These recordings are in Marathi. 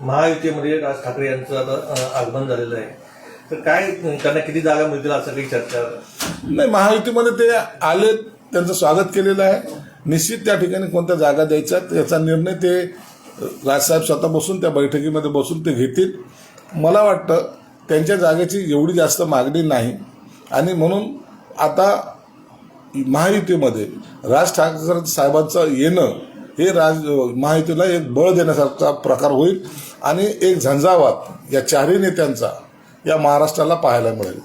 महायुतीमध्ये राज ठाकरे यांचं आता आगमन झालेलं आहे. तर काय त्यांना किती जागा मिळतील असं काही चर्चा? नाही महायुतीमध्ये ते आले त्यांचं स्वागत केलेलं आहे. निश्चित त्या ठिकाणी कोणत्या जागा द्यायच्या याचा निर्णय ते राजसाहेब स्वतः बसून त्या बैठकीमध्ये बसून ते घेतील. मला वाटतं त्यांच्या जागेची एवढी जास्त मागणी नाही. आणि म्हणून आता महायुतीमध्ये राज ठाकरे साहेबांचं येणं हे राज महायुतीला एक बळ देण्यासारखा प्रकार होईल आणि एक झंझावात या चारही नेत्यांचा या महाराष्ट्राला पाहायला मिळेल.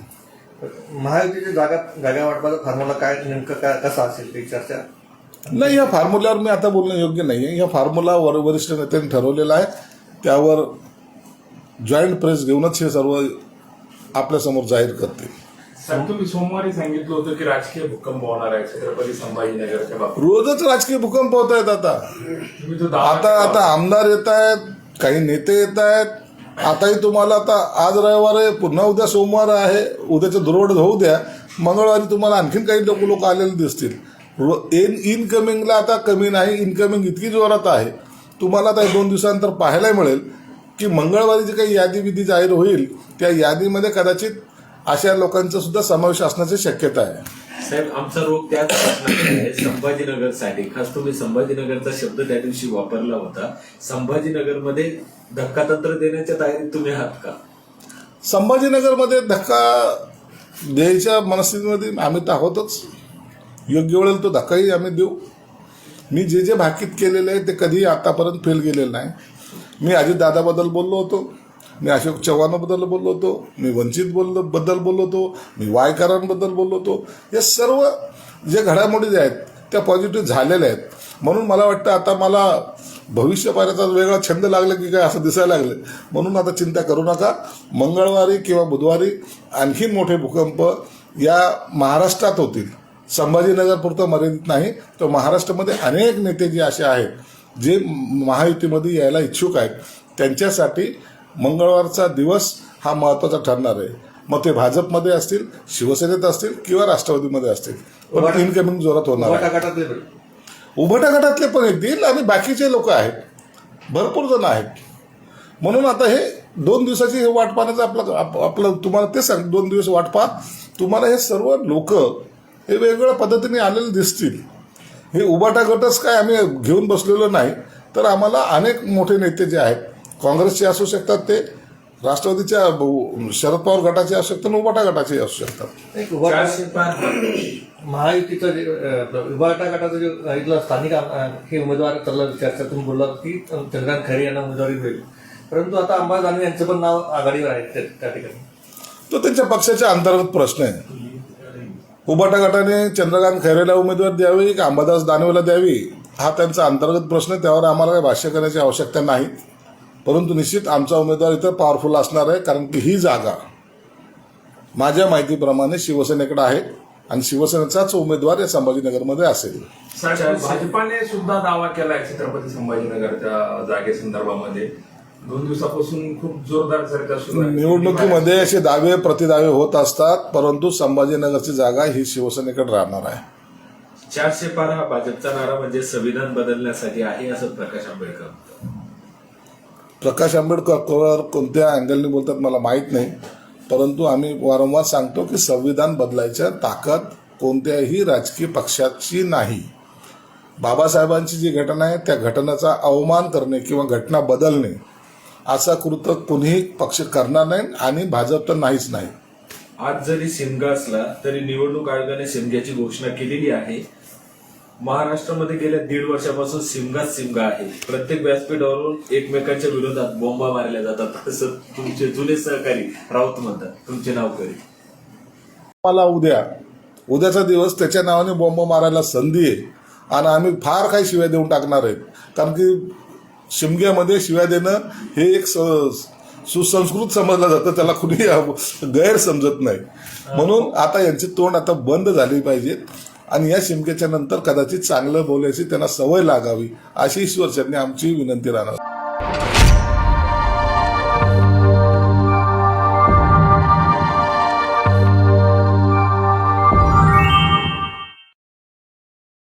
महायुतीच्या जागा जागा वाटपाचा फॉर्म्युला काय नेमकं काय कसा असेल ती चर्चा? नाही या फॉर्म्युल्यावर मी आता बोलणं योग्य नाही आहे या फॉर्म्युला वर वरिष्ठ नेत्यांनी ठरवलेला आहे. त्यावर जॉईंट प्रेस घेऊनच हे सर्व आपल्यासमोर जाहीर करतील. साहेब तुम्ही सोमवारी सांगितलं होतं की राजकीय भूकंप होणार आहे छत्रपती संभाजीनगरच्या बाबतीत. रोजच राजकीय भूकंप होत आहेत आता. तुम्ही तो दावा आता आता आमदार येत आहेत काही नेते येत आहेत. आताही तुम्हाला आता आज रविवार आहे पुन्हा उद्या सोमवार आहे उद्याचं दुर्वड होऊ द्या. मंगळवारी तुम्हाला आणखीन काही लोक लोक आलेले दिसतील. रो- इन इनकमिंगला आता कमी नाही इनकमिंग इतकी जोरात आहे. तुम्हाला आता दोन दिवसानंतर पाहायला मिळेल की मंगळवारी जी काही यादी विधी जाहीर होईल त्या यादीमध्ये कदाचित अशा लोकांचा सुद्धा समावेश असण्याची शक्यता आहे. साहेब आमचा रोग त्याच आहे संभाजीनगरसाठी खास तुम्ही संभाजीनगरचा शब्द त्या दिवशी वापरला होता. संभाजीनगरमध्ये धक्कातंत्र देण्याच्या तयारीत तुम्ही आहात का? संभाजीनगरमध्ये धक्का द्यायच्या मनस्थितीमध्ये आम्ही तर आहोतच. योग्य वेळेला तो धक्काही आम्ही देऊ. मी जे जे भाकीत केलेले आहे ते कधीही आतापर्यंत फेल गेलेलं नाही. मी अजितदादाबद्दल बोललो होतो. मी अशोक चव्हाणाबद्दल बोललो होतो मी वंचित बोललो बद्दल बोललो होतो मी वायकरांबद्दल बोललो होतो. या सर्व जे घडामोडी ज्या आहेत त्या पॉझिटिव्ह झालेल्या आहेत. म्हणून मला वाटतं आता मला भविष्य पाहण्याचा वेगळा छंद लागला की काय असं दिसायला लागलं. म्हणून आता चिंता करू नका. मंगळवारी किंवा बुधवारी आणखीन मोठे भूकंप या महाराष्ट्रात होतील. संभाजीनगर पुरतं मर्यादित नाही तर महाराष्ट्रामध्ये अनेक नेते जे असे आहेत जे महायुतीमध्ये यायला इच्छुक आहेत त्यांच्यासाठी मंगळवारचा दिवस हा महत्त्वाचा ठरणार आहे. मग ते भाजपमध्ये असतील शिवसेनेत असतील किंवा राष्ट्रवादीमध्ये असतील. पण इनकमिंग जोरात होणार उभटा गटातले पण. येतील आणि बाकीचे लोक आहेत. भरपूर जण आहेत. म्हणून आता हे दोन दिवसाची हे वाट पाहण्याचं आपलं आप- आपलं तुम्हाला ते सांग दोन दिवस वाट पहा. तुम्हाला हे सर्व लोक हे वेगवेगळ्या पद्धतीने आलेले दिसतील. हे उबाटा गटच काय आम्ही घेऊन बसलेलो नाही. तर आम्हाला अनेक मोठे नेते जे आहेत काँग्रेसचे असू शकतात ते राष्ट्रवादीच्या शरद पवार गटाचे असू शकतात आणि उबाटा गटाचे असू शकतात. उभाटा महायुतीचं जे उभाटा गटाचं जे इथलं स्थानिक हे उमेदवार चाललं चर्चा तुम्ही बोललात की चंद्रकांत खैरे यांना उमेदवारी मिळेल. परंतु आता अंबा दानवे यांचं पण नाव आघाडीवर आहे त्या- त्या ठिकाणी. तो त्यांच्या पक्षाचा अंतर्गत प्रश्न आहे. उबाटा गटाने चंद्रकांत खैरेला उमेदवार द्यावी की अंबादास दानवेला द्यावी? हा त्यांचा अंतर्गत प्रश्न आहे. त्यावर आम्हाला काही भाष्य करण्याची आवश्यकता नाही. परंतु निश्चित आमचा उमेदवार इथं पॉवरफुल असणार आहे कारण की ही जागा माझ्या माहितीप्रमाणे शिवसेनेकडे आहे आणि शिवसेनेचाच उमेदवार या संभाजीनगरमध्ये असेल. भाजपाने सुद्धा दावा केलाय छत्रपती संभाजीनगरच्या जागेसंदर्भामध्ये. दोन दिवसापासून खूप जोरदार चर्चा सुरू निवडणुकीमध्ये असे दावे प्रतिदावे होत असतात परंतु संभाजीनगरची जागा ही शिवसेनेकडे राहणार आहे. चारशे पार हा भाजपचा नारा म्हणजे संविधान बदलण्यासाठी आहे असं प्रकाश आंबेडकर. प्रकाश आंबेडकर कोणत्या अँगलने बोलतात मला माहीत नाही. परंतु आम्ही वारंवार सांगतो की संविधान बदलायच्या ताकद कोणत्याही राजकीय पक्षाची नाही. बाबासाहेबांची जी घटना आहे त्या घटनेचा अवमान करणे किंवा घटना बदलणे असा कृत कुणीही पक्ष करणार नाही आणि भाजप तर नाहीच नाही. आज जरी शिमगा असला तरी निवडणूक आयोगाने शिमग्याची घोषणा केलेली आहे. महाराष्ट्रामध्ये गेल्या दीड वर्षापासून शिमगाच शिमगा आहे. प्रत्येक व्यासपीठावरून एकमेकांच्या विरोधात बोंबा मारल्या जातात. असं तुमचे जुने सहकारी राऊत म्हणतात. तुमचे नाव करी. मला उद्या उद्याचा दिवस त्याच्या नावाने बॉम्ब मारायला संधी आहे. आणि आम्ही फार काही शिव्या देऊन टाकणार आहेत. कारण की शिमग्यामध्ये शिव्या देणं हे एक स- सुसंस्कृत समजलं जातं. त्याला कुणी गैर समजत नाही म्हणून आता यांची तोंड आता बंद झाली पाहिजेत. आणि या शिमग्याच्या नंतर कदाचित चांगलं बोलायची त्यांना सवय लागावी अशी ईश्वरचरणी आमची विनंती राहणार.